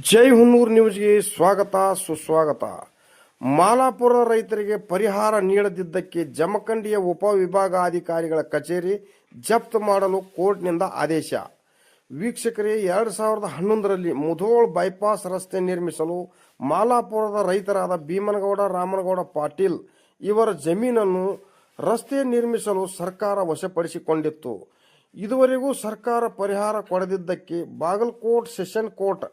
ಜೈ ಹುನ್ನೂರ್ ನ್ಯೂಸ್ಗೆ ಸ್ವಾಗತ, ಸುಸ್ವಾಗತ. ಮಾಲಾಪುರ ರೈತರಿಗೆ ಪರಿಹಾರ ನೀಡದಿದ್ದಕ್ಕೆ ಜಮಖಂಡಿಯ ಉಪವಿಭಾಗಾಧಿಕಾರಿಗಳ ಕಚೇರಿ ಜಪ್ತ್ ಮಾಡಲು ಕೋರ್ಟ್ನಿಂದ ಆದೇಶ. ವೀಕ್ಷಕರೇ, ಎರಡು ಸಾವಿರದ ಹನ್ನೊಂದರಲ್ಲಿ ಮುಧೋಳ್ ಬೈಪಾಸ್ ರಸ್ತೆ ನಿರ್ಮಿಸಲು ಮಾಲಾಪುರದ ರೈತರಾದ ಭೀಮನಗೌಡ, ರಾಮನಗೌಡ ಪಾಟೀಲ್ ಇವರ ಜಮೀನನ್ನು ರಸ್ತೆ ನಿರ್ಮಿಸಲು ಸರ್ಕಾರ ವಶಪಡಿಸಿಕೊಂಡಿತ್ತು. ಇದುವರೆಗೂ ಸರ್ಕಾರ ಪರಿಹಾರ ಕೊಡದಿದ್ದಕ್ಕೆ ಬಾಗಲಕೋಟ್ ಸೆಷನ್ ಕೋರ್ಟ್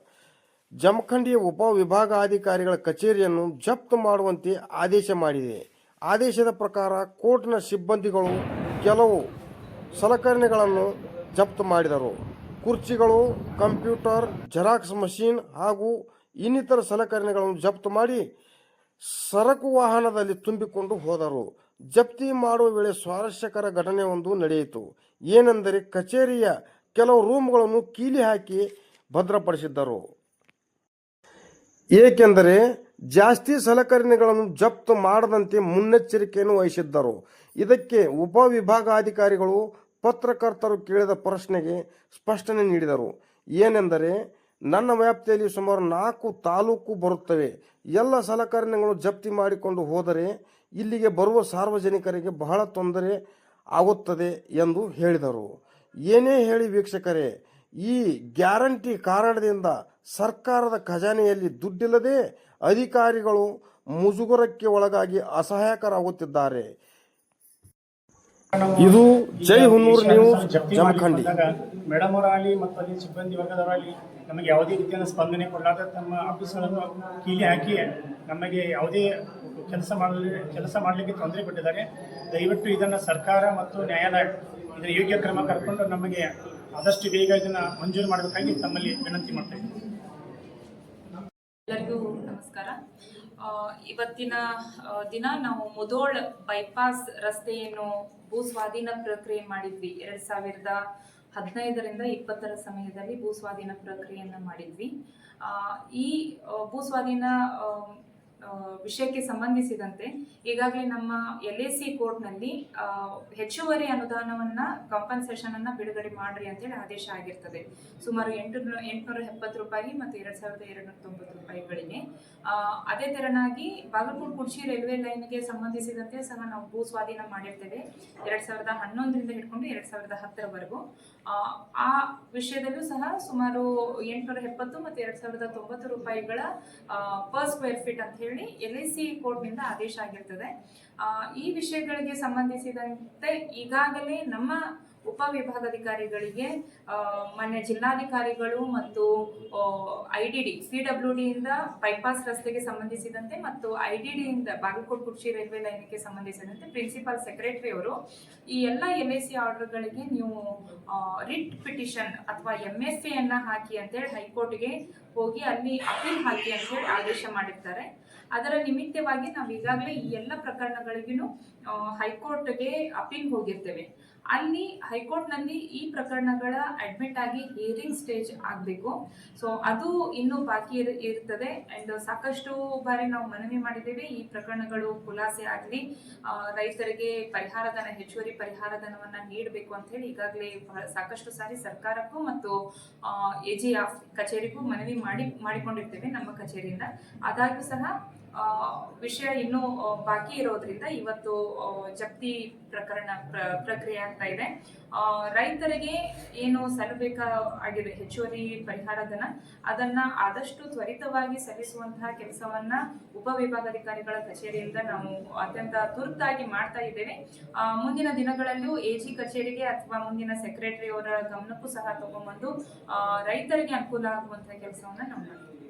ಜಮಖಂಡಿಯ ಉಪವಿಭಾಗಾಧಿಕಾರಿಗಳ ಕಚೇರಿಯನ್ನು ಜಪ್ತು ಮಾಡುವಂತೆ ಆದೇಶ ಮಾಡಿದೆ. ಆದೇಶದ ಪ್ರಕಾರ ಕೋರ್ಟ್ನ ಸಿಬ್ಬಂದಿಗಳು ಕೆಲವು ಸಲಕರಣೆಗಳನ್ನು ಜಪ್ತು ಮಾಡಿದರು. ಕುರ್ಚಿಗಳು, ಕಂಪ್ಯೂಟರ್, ಜೆರಾಕ್ಸ್ ಮಷೀನ್ ಹಾಗೂ ಇನ್ನಿತರ ಸಲಕರಣೆಗಳನ್ನು ಜಪ್ತು ಮಾಡಿ ಸರಕು ವಾಹನದಲ್ಲಿ ತುಂಬಿಕೊಂಡು ಹೋದರು. ಜಪ್ತಿ ಮಾಡುವ ವೇಳೆ ಸ್ವಾರಸ್ಯಕರ ಘಟನೆ ಒಂದು ನಡೆಯಿತು. ಏನೆಂದರೆ ಕಚೇರಿಯ ಕೆಲವು ರೂಮ್ಗಳನ್ನು ಕೀಲಿ ಹಾಕಿ ಭದ್ರಪಡಿಸಿದ್ದರು. ಏಕೆಂದರೆ ಜಾಸ್ತಿ ಸಲಕರಣೆಗಳನ್ನು ಜಪ್ತು ಮಾಡದಂತೆ ಮುನ್ನೆಚ್ಚರಿಕೆಯನ್ನು ವಹಿಸಿದ್ದರು. ಇದಕ್ಕೆ ಉಪವಿಭಾಗಾಧಿಕಾರಿಗಳು ಪತ್ರಕರ್ತರು ಕೇಳಿದ ಪ್ರಶ್ನೆಗೆ ಸ್ಪಷ್ಟನೆ ನೀಡಿದರು. ಏನೆಂದರೆ, ನನ್ನ ವ್ಯಾಪ್ತಿಯಲ್ಲಿ ಸುಮಾರು ನಾಲ್ಕು ತಾಲೂಕು ಬರುತ್ತವೆ. ಎಲ್ಲ ಸಲಕರಣೆಗಳು ಜಪ್ತಿ ಮಾಡಿಕೊಂಡು ಹೋದರೆ ಇಲ್ಲಿಗೆ ಬರುವ ಸಾರ್ವಜನಿಕರಿಗೆ ಬಹಳ ತೊಂದರೆ ಆಗುತ್ತದೆ ಎಂದು ಹೇಳಿದರು. ಏನೇ ಹೇಳಿ ವೀಕ್ಷಕರೇ, ಈ ಗ್ಯಾರಂಟಿ ಕಾರಣದಿಂದ ಸರ್ಕಾರದ ಖಜಾನೆಯಲ್ಲಿ ದುಡ್ಡಿಲ್ಲದೆ ಅಧಿಕಾರಿಗಳು ಮುಜುಗರಕ್ಕೆ ಒಳಗಾಗಿ ಅಸಹಾಯಕರಾಗುತ್ತಿದ್ದಾರೆ. ಇದು ಜೈ ಹುನ್ನೂರು ನ್ಯೂಸ್, ಜಮಖಂಡಿ. ಮೇಡಮ್ ಅವರಾಗಲಿ ಮತ್ತು ಅಲ್ಲಿ ಸಿಬ್ಬಂದಿ ವರ್ಗದವರಾಗಲಿ ನಮಗೆ ಯಾವುದೇ ರೀತಿಯ ಸ್ಪಂದನೆ ಕೊಡಲಾದ ತಮ್ಮ ಆಫೀಸ್ಗಳನ್ನು ಕೀಲಿ ಹಾಕಿ ನಮಗೆ ಯಾವುದೇ ಕೆಲಸ ಮಾಡಲಿ, ಕೆಲಸ ಮಾಡಲಿಕ್ಕೆ ತೊಂದರೆ ಕೊಟ್ಟಿದ್ದಾರೆ. ದಯವಿಟ್ಟು ಇದನ್ನು ಸರ್ಕಾರ ಮತ್ತು ನ್ಯಾಯಾಲಯ ಇದರ ಯೋಗ್ಯ ಕ್ರಮ ಕರ್ಕೊಂಡು ನಮಗೆ ಆದಷ್ಟು ಬೇಗ ಇದನ್ನು ಮಂಜೂರು ಮಾಡಬೇಕಾಗಿ ತಮ್ಮಲ್ಲಿ ವಿನಂತಿ ಮಾಡ್ತಾ ಎಲ್ಲರಿಗೂ ನಮಸ್ಕಾರ. ಇವತ್ತಿನ ದಿನ ನಾವು ಮುದೋಳ್ ಬೈಪಾಸ್ ರಸ್ತೆಯನ್ನು ಭೂ ಸ್ವಾಧೀನ ಪ್ರಕ್ರಿಯೆ ಮಾಡಿದ್ವಿ. ಎರಡ್ ಸಾವಿರದ ಹದಿನೈದರಿಂದ ಇಪ್ಪತ್ತರ ಸಮಯದಲ್ಲಿ ಭೂ ಸ್ವಾಧೀನ ಪ್ರಕ್ರಿಯೆಯನ್ನು ಮಾಡಿದ್ವಿ. ಈ ಭೂ ಸ್ವಾಧೀನ ವಿಷಯಕ್ಕೆ ಸಂಬಂಧಿಸಿದಂತೆ ಈಗಾಗಲೇ ನಮ್ಮ ಎಲ್ ಎ ಸಿ ಕೋರ್ಟ್ನಲ್ಲಿ ಹೆಚ್ಚುವರಿ ಅನುದಾನವನ್ನ ಕಾಂಪನ್ಸೇಷನ್ ಅನ್ನು ಬಿಡುಗಡೆ ಮಾಡ್ರಿ ಅಂತೇಳಿ ಆದೇಶ ಆಗಿರ್ತದೆ. ಸುಮಾರು ಎಂಟು ಎಂಟುನೂರ ಎಪ್ಪತ್ತು ರೂಪಾಯಿ ಮತ್ತು ಎರಡು ಸಾವಿರದ ಎರಡುನೂರ ತೊಂಬತ್ತು ರೂಪಾಯಿಗಳಿಗೆ. ಅದೇ ತೆರನಾಗಿ ಬಾಗಲಕೋಟ್ ಕುರ್ಚಿ ರೈಲ್ವೆ ಲೈನ್ಗೆ ಸಂಬಂಧಿಸಿದಂತೆ ಸಹ ನಾವು ಭೂ ಸ್ವಾಧೀನ ಮಾಡಿರ್ತೇವೆ. ಎರಡು ಸಾವಿರದ ಹನ್ನೊಂದರಿಂದ ಹಿಡ್ಕೊಂಡು ಎರಡು ಸಾವಿರದ ಹತ್ತರವರೆಗೂ. ಆ ವಿಷಯದಲ್ಲೂ ಸಹ ಸುಮಾರು ಎಂಟುನೂರ ಎಪ್ಪತ್ತು ಮತ್ತು ಎರಡು ಸಾವಿರದ ತೊಂಬತ್ತು ರೂಪಾಯಿಗಳ ಪರ್ ಸ್ಕ್ವೇರ್ ಫೀಟ್ ಅಂತ ಹೇಳಿ ಎಲ್ ಐ ಸಿ ಕೋರ್ಟ್ನಿಂದ ಆದೇಶ ಆಗಿರ್ತದೆ. ಈ ವಿಷಯಗಳಿಗೆ ಸಂಬಂಧಿಸಿದಂತೆ ಈಗಾಗಲೇ ನಮ್ಮ ಉಪವಿಭಾಗಾಧಿಕಾರಿಗಳಿಗೆ ವಿಭಾಗಾಧಿಕಾರಿಗಳಿಗೆ ಮಾನ್ಯ ಜಿಲ್ಲಾಧಿಕಾರಿಗಳು ಮತ್ತು I D D C W ಡಿಯಿಂದ bypass ರಸ್ತೆಗೆ ಸಂಬಂಧಿಸಿದಂತೆ ಮತ್ತು ಐ ಡಿ ಡಿಯಿಂದ ಬಾಗಲಕೋಟ್ ಕುರ್ಚಿ ರೈಲ್ವೆ ಲೈನ್ಗೆ ಸಂಬಂಧಿಸಿದಂತೆ ಪ್ರಿನ್ಸಿಪಾಲ್ ಸೆಕ್ರೆಟರಿ ಅವರು ಈ ಎಲ್ಲ ಎಂ ಎಸ್ ಸಿ ಆರ್ಡರ್ಗಳಿಗೆ ನೀವು ರಿಟ್ ಪಿಟಿಷನ್ ಅಥವಾ ಎಂ ಎಸ್ ಎನ್ನ ಹಾಕಿ ಅಂತೇಳಿ ಹೈಕೋರ್ಟ್ಗೆ ಹೋಗಿ ಅಲ್ಲಿ ಅಪೀಲ್ ಹಾಕಿ ಅಂತೇಳಿ ಆದೇಶ ಮಾಡಿರ್ತಾರೆ. ಅದರ ನಿಮಿತ್ತವಾಗಿ ನಾವು ಈಗಾಗಲೇ ಈ ಎಲ್ಲ ಪ್ರಕರಣಗಳಿಗೂ ಹೈಕೋರ್ಟ್ಗೆ ಅಪೀಲ್ ಹೋಗಿರ್ತೇವೆ. ಅಲ್ಲಿ ಹೈಕೋರ್ಟ್ನಲ್ಲಿ ಈ ಪ್ರಕರಣಗಳ ಅಡ್ಮಿಟ್ ಆಗಿ ಹಿಯರಿಂಗ್ ಸ್ಟೇಜ್ ಆಗಬೇಕು. ಸೊ ಅದು ಇನ್ನೂ ಬಾಕಿ ಇರ್- ಇರ್ತದೆ. ಅಂಡ್ ಸಾಕಷ್ಟು ಬಾರಿ ನಾವು ಮನವಿ ಮಾಡಿದ್ದೇವೆ, ಈ ಪ್ರಕರಣಗಳು ಖುಲಾಸೆ ಆಗಲಿ. ರೈತರಿಗೆ ಪರಿಹಾರಧನ ಹೆಚ್ಚುವರಿ ಪರಿಹಾರಧನವನ್ನ ನೀಡಬೇಕು ಅಂತ ಹೇಳಿ ಈಗಾಗಲೇ ಸಾಕಷ್ಟು ಸಾರಿ ಸರ್ಕಾರಕ್ಕೂ ಮತ್ತು ಎ ಜಿ ಕಚೇರಿಗೂ ಮನವಿ ಮಾಡಿ, ಮಾಡಿಕೊಂಡಿರ್ತೇವೆ ನಮ್ಮ ಕಚೇರಿಯಿಂದ. ಆದಾಗ್ಯೂ ಸಹ ವಿಷಯ ಇನ್ನೂ ಬಾಕಿ ಇರೋದ್ರಿಂದ ಇವತ್ತು ಜಪ್ತಿ ಪ್ರಕರಣ ಪ್ರ- ಪ್ರಕ್ರಿಯೆ ಆಗ್ತಾ ಇದೆ. ರೈತರಿಗೆ ಏನು ಸಲ್ಲಬೇಕಾಗಿದೆ ಹೆಚ್ಚುವರಿ ಪರಿಹಾರಧನ ಅದನ್ನ ಆದಷ್ಟು ತ್ವರಿತವಾಗಿ ಸಲ್ಲಿಸುವಂತಹ ಕೆಲಸವನ್ನ ಉಪವಿಭಾಗಾಧಿಕಾರಿಗಳ ಕಚೇರಿಯಿಂದ ನಾವು ಅತ್ಯಂತ ತುರ್ತಾಗಿ ಮಾಡ್ತಾ ಇದ್ದೇವೆ. ಮುಂದಿನ ದಿನಗಳಲ್ಲೂ ಎ ಜಿ ಕಚೇರಿಗೆ ಅಥವಾ ಮುಂದಿನ ಸೆಕ್ರೆಟರಿ ಅವರ ಗಮನಕ್ಕೂ ಸಹ ತಗೊಂಡ್ಬಂದು ರೈತರಿಗೆ ಅನುಕೂಲ ಆಗುವಂತಹ ಕೆಲಸವನ್ನ ನಾವು ಮಾಡ್ತೀವಿ.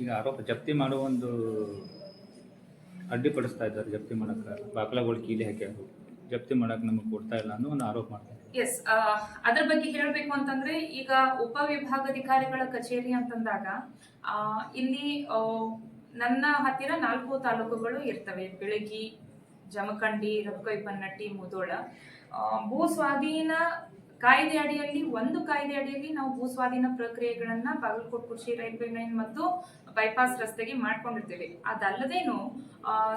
ಈಗ ಆರೋಪ ಜಪ್ತಿ ಮಾಡೋ ಒಂದು ಅಡ್ಡಿಪಡಿಸ್ತಾ ಇದ್ದಾರೆ, ಜಪ್ತಿ ಮಾಡಕ್ಕೆ ಬಾಗ್ಲಗಳು ಕೀಲಿ ಹಾಕ್ಯಾರು ಜಪ್ತಿ ಮಾಡಕ್ಕೆ ನಮಗೆ ಕೊಡ್ತಾ ಇಲ್ಲ ಅನ್ನೋ ಒಂದು ಆರೋಪ ಮಾಡ್ತಾರೆ ಎಸ್ ಅದ್ರ ಬಗ್ಗೆ ಹೇಳಬೇಕು ಅಂತಂದ್ರೆ ಈಗ ಉಪವಿಭಾಗಾಧಿಕಾರಿಗಳ ಕಚೇರಿ ಅಂತಂದಾಗ ಇಲ್ಲಿ ನನ್ನ ಹತ್ತಿರ ನಾಲ್ಕು ತಾಲೂಕುಗಳು ಇರ್ತವೆ. ಬೆಳಗಿ, ಜಮಖಂಡಿ ರಬಕೈಬನ್ನಟ್ಟಿ ಮುದೋಳ. ಭೂ ಸ್ವಾಧೀನ ಕಾಯ್ದೆ ಅಡಿಯಲ್ಲಿ ಒಂದು ಕಾಯ್ದೆ ಅಡಿಯಲ್ಲಿ ನಾವು ಭೂ ಸ್ವಾಧೀನ ಪ್ರಕ್ರಿಯೆಗಳನ್ನ ಬಾಗಲಕೋಟ್ ಕೃಷಿ ರೈಲ್ವೆ ಲೈನ್ ಮತ್ತು ಬೈಪಾಸ್ ರಸ್ತೆಗೆ ಮಾಡ್ಕೊಂಡಿರ್ತೇವೆ. ಅದಲ್ಲದೇನು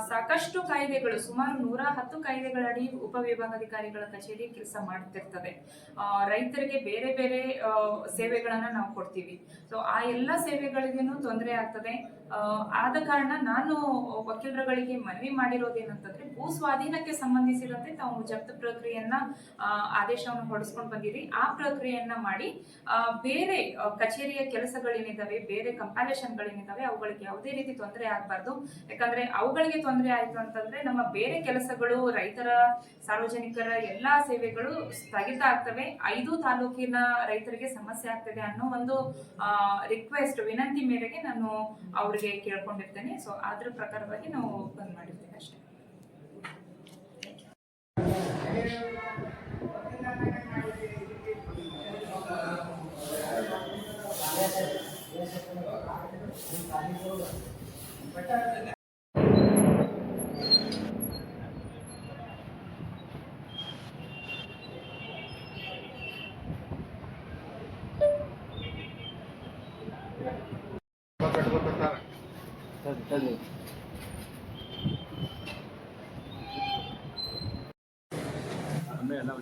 ಸಾಕಷ್ಟು ಕಾಯ್ದೆಗಳು, ಸುಮಾರು ನೂರ ಹತ್ತು ಕಾಯ್ದೆಗಳಡಿ ಉಪವಿಭಾಗಾಧಿಕಾರಿಗಳ ಕಚೇರಿ ಕೆಲಸ ಮಾಡ್ತಿರ್ತದೆ ರೈತರಿಗೆ ಬೇರೆ ಬೇರೆ ಸೇವೆಗಳನ್ನು ನಾವು ಕೊಡ್ತೀವಿ. ಸೊ ಆ ಎಲ್ಲ ಸೇವೆಗಳಿಗೇನು ತೊಂದರೆ ಆಗ್ತದೆ. ಆದ ಕಾರಣ ನಾನು ವಕೀಲರುಗಳಿಗೆ ಮನವಿ ಮಾಡಿರೋದೇನಂತಂದ್ರೆ, ಭೂ ಸ್ವಾಧೀನಕ್ಕೆ ಸಂಬಂಧಿಸಿದಂತೆ ತಾವು ಜಪ್ತ ಪ್ರಕ್ರಿಯೆಯನ್ನ ಆದೇಶವನ್ನು ಹೊರಡಿಸ್ಕೊಂಡು ಬಂದಿರಿ. ಆ ಪ್ರಕ್ರಿಯೆಯನ್ನ ಮಾಡಿ ಬೇರೆ ಕಚೇರಿಯ ಕೆಲಸಗಳೇನಿದಾವೆ, ಬೇರೆ ಕಂಪ್ಯಾಲೇಷನ್ಗಳೇನಿದಾವೆ ಅವುಗಳಿಗೆ ಯಾವುದೇ ರೀತಿ ತೊಂದರೆ ಆಗಬಾರ್ದು. ಯಾಕಂದ್ರೆ ಅವುಗಳಿಗೆ ತೊಂದರೆ ಆಯ್ತು ಅಂತಂದ್ರೆ ನಮ್ಮ ಬೇರೆ ಕೆಲಸಗಳು, ರೈತರ, ಸಾರ್ವಜನಿಕರ ಎಲ್ಲಾ ಸೇವೆಗಳು ಸ್ಥಗಿತ ಆಗ್ತವೆ. ಐದು ತಾಲೂಕಿನ ರೈತರಿಗೆ ಸಮಸ್ಯೆ ಆಗ್ತದೆ ಅನ್ನೋ ಒಂದು ರಿಕ್ವೆಸ್ಟ್ ವಿನಂತಿ ಮೇರೆಗೆ ನಾನು ಅವರಿಗೆ ಕೇಳ್ಕೊಂಡಿರ್ತೇನೆ. ಸೊ ಅದ್ರ ಪ್ರಕಾರವಾಗಿ ನಾವು ಬಂದ್ ಮಾಡಿರ್ತೇವೆ ಅಷ್ಟೇ. અમે એના